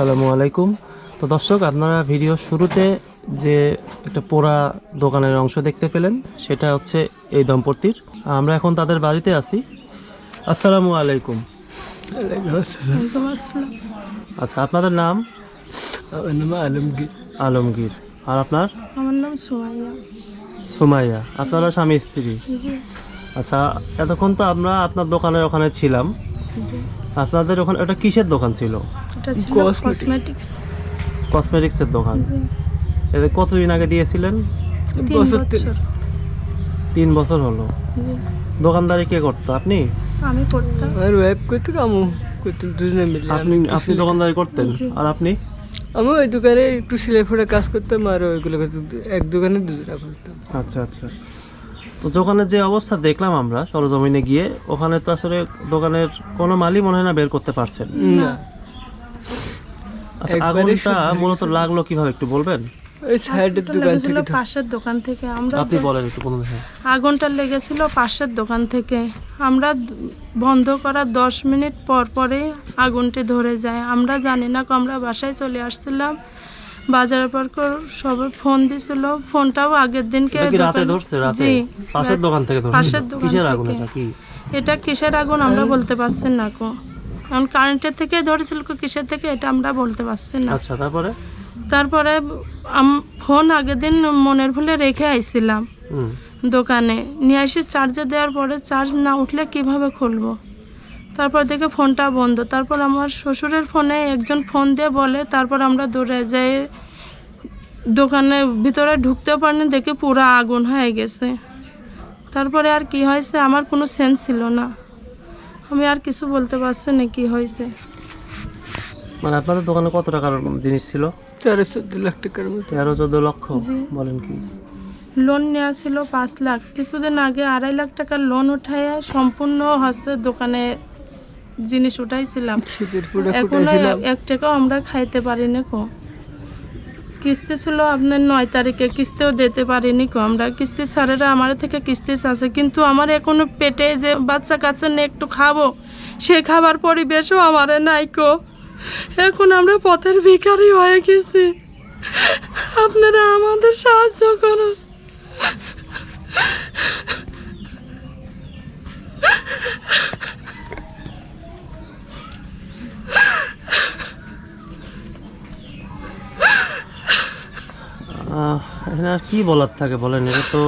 আসসালামু আলাইকুম। তো দর্শক আপনারা ভিডিও শুরুতে যে একটা পোড়া দোকানের অংশ দেখতে পেলেন সেটা হচ্ছে এই দম্পতির। আমরা এখন তাদের বাড়িতে আছি। আসসালামু আলাইকুম। আসসালাম। আচ্ছা আপনাদের নাম? আমার নাম আলমগীর। আলমগীর। আর আপনার? আমার নাম সোমাইয়া। সুমাইয়া। আপনারা স্বামী স্ত্রী? আচ্ছা এতক্ষণ তো আমরা আপনার দোকানের ওখানে ছিলাম। জি। আপনাদের ওখানে এটা কিসের দোকান ছিল? এটা ছিল কসমেটিক্স কসমেটিক্সের দোকান। এটা কতদিন আগে দিয়েছিলেন? তিন বছর তিন- বছর হলো। দোকানদারি কে করতো? আপনি? আমি করতাম। আমার ওয়েব করতে কামু। করতে দুজনে মিলে। আপনি আপনি দোকানদারি করতেন? আর আপনি? আমি ওই দোকানে একটু সেলাই ফোড়া কাজ করতাম আর ওইগুলো এক দোকানে দুজনে করতাম। আচ্ছা আচ্ছা। তো দোকানের যে অবস্থা দেখলাম আমরা সরজমিনে গিয়ে ওখানে তো আসলে দোকানের কোনো মালই মনে হয় না বের করতে পারছেন। না। আচ্ছা আগুনটা মূলত লাগল কীভাবে একটু বলবেন? ওই সাইডের আগুনটা দোকান লেগেছিল থেকে। পাশের দোকান থেকে। আমরা আপনি বলেন একটু কোনো হ্যাঁ। আগুনটা লেগেছিল পাশের দোকান থেকে। আমরা বন্ধ করার দশ মিনিট পর পরে আগুনটি ধরে যায়। আমরা জানি না কো আমরা বাসায় চলে আসছিলাম। বাজারের পর কর- সবাই ফোন দিছিল। ফোনটাও আগের দিনকে রাতে ধরছে? রাতে? পাশের দোকান থেকে ধরছে? পাশের দোকান কিসের আগুন এটা? কি? এটা কিসের আগুন আমরা বলতে পারছি না কো। কারণ কারেন্টের থেকে ধরেছিল কো কিসের থেকে এটা আমরা বলতে পারছি না। আচ্ছা তারপরে? তারপরে ফোন আগের দিন মনের ভুলে রেখে আইছিলাম। দোকানে। নিয়ে এসে চার্জে দেওয়ার পরে চার্জ না উঠলে কীভাবে খুলবো? তারপর দেখে ফোনটা বন্ধ। তারপর আমার শ্বশুরের ফোনে একজন ফোন দিয়ে বলে তারপর আমরা দৌড়ে যাই। দোকানে ভিতরে ঢুকতে পারিনি দেখে পুরো আগুন হয়ে গেছে। তারপরে আর কি হয়েছে আমার কোনো সেন্স ছিল না। আমি আর কিছু বলতে পারছি না কি হয়েছে। মানে আপনাদের দোকানে কত টাকার জিনিস ছিল? তেরো চোদ্দ লাখ টাকার মতো। তেরো চোদ্দ লক্ষ বলেন কি? লোন নেওয়া ছিল পাঁচ লাখ। কিছুদিন আগে আড়াই লাখ টাকার লোন উঠায় সম্পূর্ণ হচ্ছে দোকানে জিনিস উঠাইছিলাম। পুরো এক টাকাও আমরা খাইতে পারিনি কো। কিস্তি ছিল আপনার নয় তারিখে কিস্তিও দিতে পারিনি কো। আমরা কিস্তি স্যারেরা আমার থেকে কিস্তি চাচ্ছে কিন্তু আমার এখনও পেটে যে বাচ্চা কাচ্চা নিয়ে একটু খাব সে খাবার পরিবেশও আমার নাই কো। এখন আমরা পথের ভিখারি হয়ে গেছি। আপনারা আমাদের সাহায্য করুন। এখানে আর কি বলার থাকে বলেন? এটা তো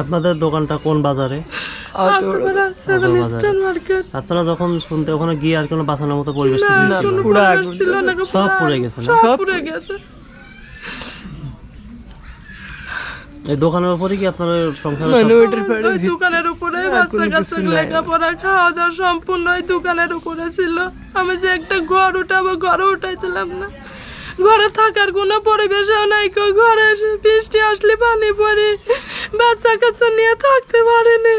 আপনাদের দোকানটা কোন বাজারে? আপনারা সেভেন স্টার মার্কেট আপনারা যখন শুনতে ওখানে গিয়ে আর কোনো বাঁচানোর মতো পরিবেশ সব পুড়ে গেছে সব পুড়ে গেছে। এই দোকানের উপরে কি আপনার সংসার ওইটার পরে ওই দোকানের উপরে আর বাচ্চা কোনো কাচ্চা লেখাপড়া খাওয়া দাওয়া সম্পূর্ণ ওই দোকানের উপরে ছিল। আমি যে একটা ঘর উঠাবো ঘরে উঠাইছিলাম না। ঘরে থাকার কোনো পরিবেশও নাই কো ঘরে এসে বৃষ্টি আসলে পানি পড়ে বাচ্চা কাচ্চা নিয়ে থাকতে পারিনি।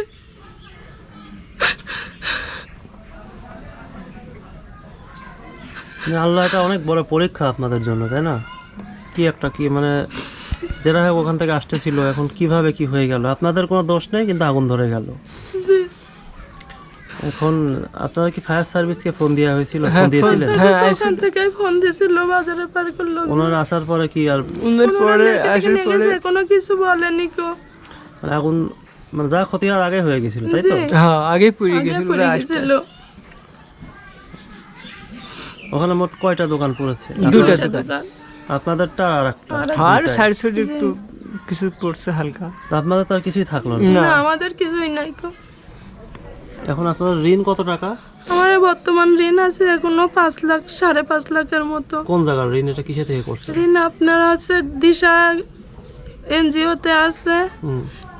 মানে আল্লাহ এটা অনেক বড় পরীক্ষা আপনাদের জন্য তাই না? কি একটা কি মানে যেটা ওখান থেকে আসতেছিল এখন কীভাবে কি হয়ে গেল? আপনাদের কোনো দোষ নেই কিন্তু আগুন ধরে গেল। জি। এখন আপনারা কি ফায়ার সার্ভিসকে ফোন দেওয়া হয়েছিল? ফোন হ্যাঁ, দিয়েছিলেন? হ্যাঁ, ওখান থেকে ফোন দিছিল বাজারে পার করল ওনারা আসার পরে কি আর পরে আসার পরে কোনো কিছু বলেনি কো। মানে আগুন মানে যা ক্ষতি হওয়ার আগে হয়ে গেছিল তাই তো? হ্যাঁ আগে পুড়ে গেছিল পড়ে ওরা গেছিল। ওখানে মোট কয়টা দোকান পড়েছে? দুটা দুইটা দোকান। আপনাদেরটা আর একটা। আর আর সাইড সাইড একটু কিছু পড়ছে হালকা। আপনাদের তো আর কিছুই থাকল না। আমাদের কিছুই নাই কো। এখন আপনার ঋণ কত টাকা? আমার বর্তমান ঋণ আছে এখনও পাঁচ লাখ সাড়ে পাঁচ লাখের মতো। কোন জায়গার ঋণ? এটা কিসে থেকে করছে ঋণ আপনার আছে দিশা এনজিওতে আছে।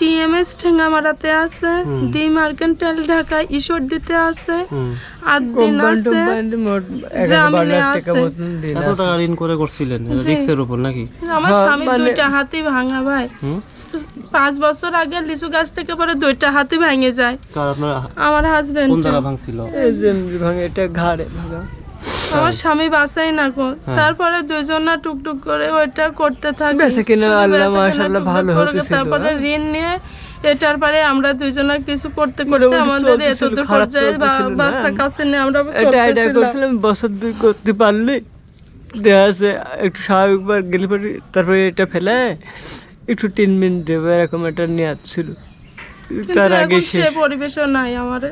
টিএমএস ঠেঙ্গামারাতে আছে দি মার্কেন্টাইল ঢাকা ঈশ্বর দিতে আছে আর দিন আছে গ্রামীণে আছে। এত টাকা ঋণ করে করছিলেন রিক্সের উপর নাকি? আমার হ্যাঁ, স্বামী মানে- দুইটা হাতি ভাঙা ভাই। পাঁচ বছর আগে লিচু গাছ থেকে পরে দুইটা হাতি ভেঙে যায়। আমার হাজবেন্ড কোন জায়গা ভাঙছিল? এই যে ভাঙে এটা ঘাড়ে ভাঙা। আমার স্বামী বাসাই না কো তারপরে দুইজনা টুকটুক করে ওইটা করতে থাকে। বেচা কিনা আল্লাহ মাশাআল্লাহ ভালো হতেছিল, তারপরে ঋণ নিয়ে এটার পরে আমরা দুইজনে কিছু করতে করতে আমাদের এতদূর খারাপ পর্যায়ে বাচ্চা কাছে নিয়ে আমরা এটা চলতেছিলাম করছিলাম বছর দুই করতে পারলে দেওয়া আছে একটু স্বাভাবিকবার গেলে পরে তারপরে এটা ফেলে একটু তিন মিনিট দেবো এরকম একটা নেওয়া ছিল। তার আগে সে পরিবেশও নাই আমারে।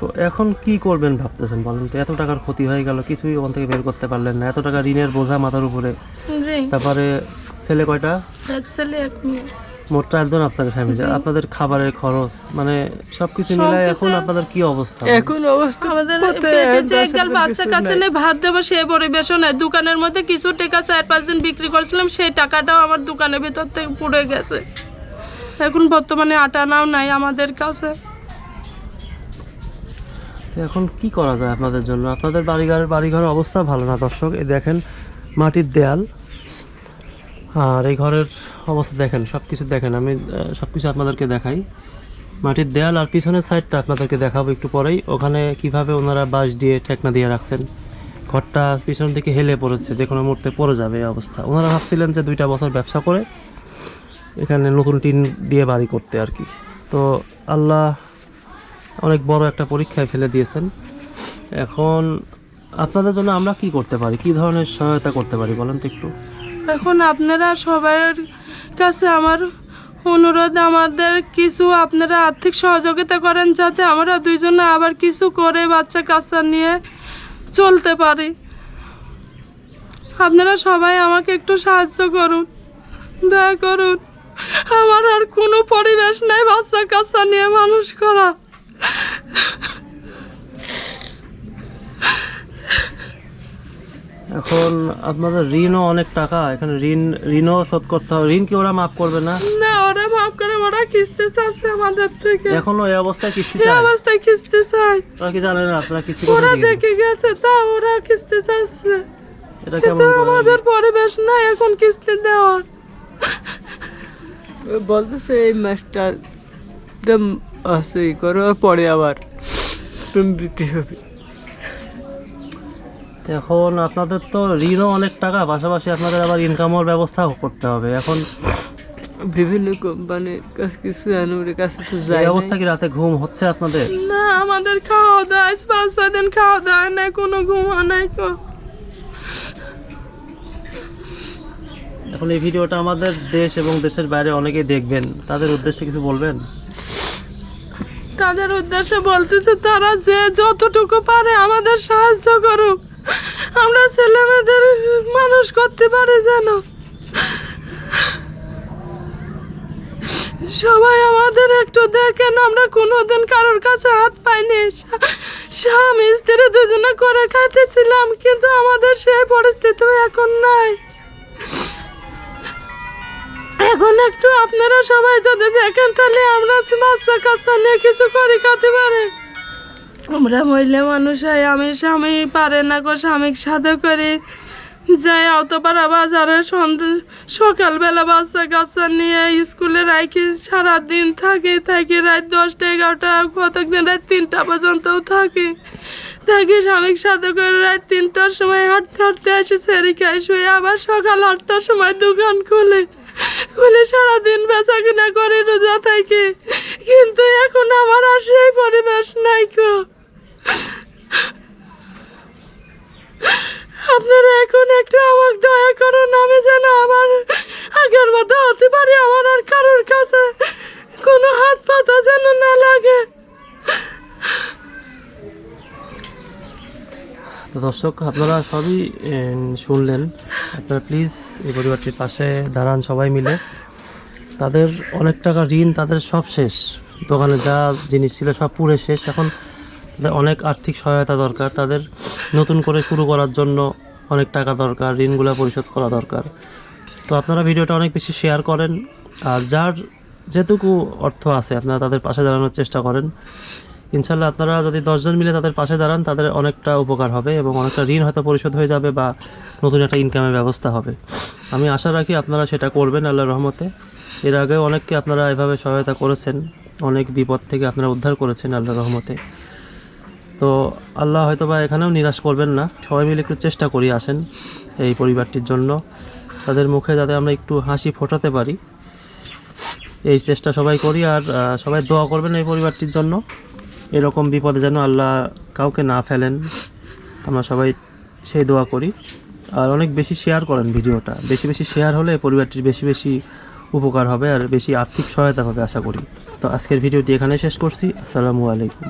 তো এখন কি করবেন ভাবতেছেন বলেন তো? এত টাকার ক্ষতি হয়ে গেল কিছুই ওখান থেকে বের করতে পারলেন না। এত টাকা ঋণের বোঝা মাথার উপরে। তারপরে ছেলে কয়টা? এক ছেলে মোট চারজন আপনাদের ফ্যামিলি আপনাদের খাবারের খরচ মানে সবকিছু মিলাই এখন আপনাদের কি অবস্থা? এখন অবস্থা আমাদের পেটে যে হাজার বাচ্চা কাছে নাই। ভাত দেবো সে পরিবেশও নাই। দোকানের মধ্যে কিছু টাকা চার পাঁচ দিন বিক্রি করছিলাম সেই টাকাটাও আমার দোকানের ভিতর থেকে পুড়ে গেছে। এখন বর্তমানে আটানাও নাই আমাদের কাছে। এখন কি করা যায় আপনাদের জন্য? আপনাদের বাড়িঘরের বাড়িঘরের অবস্থা ভালো না, দর্শক? এই দেখেন, মাটির দেয়াল। আর এই ঘরের অবস্থা দেখেন সব কিছু দেখেন। আমি সব কিছু আপনাদেরকে দেখাই। মাটির দেয়াল আর পিছনের সাইডটা আপনাদেরকে দেখাবো একটু পরেই। ওখানে কীভাবে ওনারা বাঁশ দিয়ে ঠেকনা দিয়ে রাখছেন। ঘরটা পিছন দিকে হেলে পড়েছে, যে কোনো মুহূর্তে পড়ে যাবে এই অবস্থা। ওনারা ভাবছিলেন যে দুইটা বছর ব্যবসা করে এখানে নতুন টিন দিয়ে বাড়ি করতে আর কি। তো আল্লাহ অনেক বড় একটা পরীক্ষায় ফেলে দিয়েছেন। এখন আপনাদের জন্য আমরা কি করতে পারি? কি ধরনের সহায়তা করতে পারি? বলেন তো একটু। এখন আপনারা সবার কাছে আমার অনুরোধ, আমাদের কিছু আপনারা আর্থিক সহযোগিতা করেন যাতে আমরা দুইজনে আবার কিছু করে বাচ্চা কাচ্চা নিয়ে চলতে পারি। আপনারা সবাই আমাকে একটু সাহায্য করুন, দয়া করুন। আমার আর কোনো পরিবেশ নাই বাচ্চা কাচ্চা নিয়ে মানুষ করা। এখন আপনাদের ঋণও অনেক টাকা এখানে ঋণ ঋণও শোধ করতে হবে। ঋণ কি ওরা মাফ করবে না? না ওরা মাফ করে ওরা কিস্তি চাচ্ছে আমাদের থেকে। এখনও এই অবস্থায় কিস্তি এই অবস্থায় কিস্তি চাই ওরা কি জানেন না আপনারা কিস্তি ওরা দেখে গেছে তা ওরা কিস্তি চাচ্ছে। এটা কেমন আমাদের পরিবেশ নাই এখন কিস্তি দেওয়ার। ও বলতেছে এই মাসটা একদম আছে ই করো পরে আবার তুমি দিতে হবে। এখন আপনাদের তো ঋণও অনেক টাকা পাশাপাশি আপনাদের আবার ইনকামের ব্যবস্থাও করতে হবে। এখন বিভিন্ন কোম্পানির কাছে কিছু আনুরের কাছে তো এই যাই অবস্থা কি রাতে ঘুম হচ্ছে আপনাদের? না আমাদের খাওয়া দাওয়া আজ পাঁচ ছয় দিন খাওয়া দাওয়া নাই কোনো ঘুমা নাই তো। এখন এই ভিডিওটা আমাদের দেশ এবং দেশের বাইরে অনেকেই দেখবেন। তাদের উদ্দেশ্যে কিছু বলবেন? তাদের উদ্দেশ্যে বলতেছে, তারা যে যতটুকু পারে আমাদের সাহায্য করুক। আমরা ছেলে মেয়েদের মানুষ করতে পারি যেন। সবাই আমাদের একটু দেখেন, আমরা কোনোদিন কারোর কাছে হাত পাইনি। স্বামী, স্ত্রী দুজনে করে খাইতেছিলাম, কিন্তু আমাদের সেই পরিস্থিতি এখন নাই। এখন একটু আপনারা সবাই যদি দেখেন, তাহলে আমরা বাচ্চা কাচ্চা নিয়ে কিছু করে, খাতে পারে। আমরা মহিলা মানুষ হয়, আমি স্বামী, পারে না গো স্বামীর সাথে করে। যাই অতপাড়া বাজারে সকালবেলা বাচ্চা কাচ্চা নিয়ে স্কুলে রাখি, সারাদিন থাকি থাকি রাত দশটা, এগারোটা কতদিন রাত তিনটা পর্যন্তও থাকি। থাকি স্বামীর সাথে করে রাত তিনটার সময় হাঁটতে হাঁটতে আসি সেরি খাই শুয়ে আবার সকাল আটটার সময় দোকান খুলে। খুলে সারাদিন বেচা কিনা করে রোজা থাকি। কিন্তু এখন আমার আর পরিবেশ নাই কো আপনারা এখন একটু আমাকে দয়া করুন, আমি যেন আবার আগের মতো হতে পারি, আমার আর কারোর কাছে কোনো হাত পাতা যেন না লাগে। তো দর্শক, আপনারা সবই শুনলেন। আপনারা প্লিজ এই পরিবারটির পাশে দাঁড়ান সবাই মিলে। তাদের অনেক টাকা ঋণ তাদের সব শেষ। দোকানে যা জিনিস ছিল সব পুরে শেষ। এখন অনেক আর্থিক সহায়তা দরকার। তাদের নতুন করে শুরু করার জন্য অনেক টাকা দরকার, ঋণগুলো পরিশোধ করা দরকার। তো আপনারা ভিডিওটা অনেক বেশি শেয়ার করেন। আর যার যেটুকু অর্থ আছে আপনারা তাদের পাশে দাঁড়ানোর চেষ্টা করেন। ইনশাল্লাহ আপনারা যদি দশজন মিলে তাদের পাশে দাঁড়ান, তাদের অনেকটা উপকার হবে এবং অনেকটা ঋণ হয়তো পরিশোধ হয়ে যাবে বা নতুন একটা ইনকামের ব্যবস্থা হবে। আমি আশা রাখি আপনারা সেটা করবেন আল্লাহর রহমতে। এর আগেও অনেককে আপনারা এভাবে সহায়তা করেছেন, অনেক বিপদ থেকে আপনারা উদ্ধার করেছেন আল্লাহর রহমতে। তো আল্লাহ হয়তো বা এখানেও নিরাশ করবেন না। সবাই মিলে একটু চেষ্টা করি আসেন এই পরিবারটির জন্য। তাদের মুখে যাতে আমরা একটু হাসি ফোটাতে পারি। এই চেষ্টা সবাই করি আর সবাই দোয়া করবেন এই পরিবারটির জন্য। এরকম বিপদে যেন আল্লাহ কাউকে না ফেলেন, আমরা সবাই সেই দোয়া করি। আর অনেক বেশি শেয়ার করেন ভিডিওটা। বেশি বেশি শেয়ার হলে পরিবারটির বেশি বেশি উপকার হবে আর বেশি আর্থিক সহায়তা হবে, আশা করি। তো আজকের ভিডিওটি এখানে শেষ করছি। আসসালামু আলাইকুম।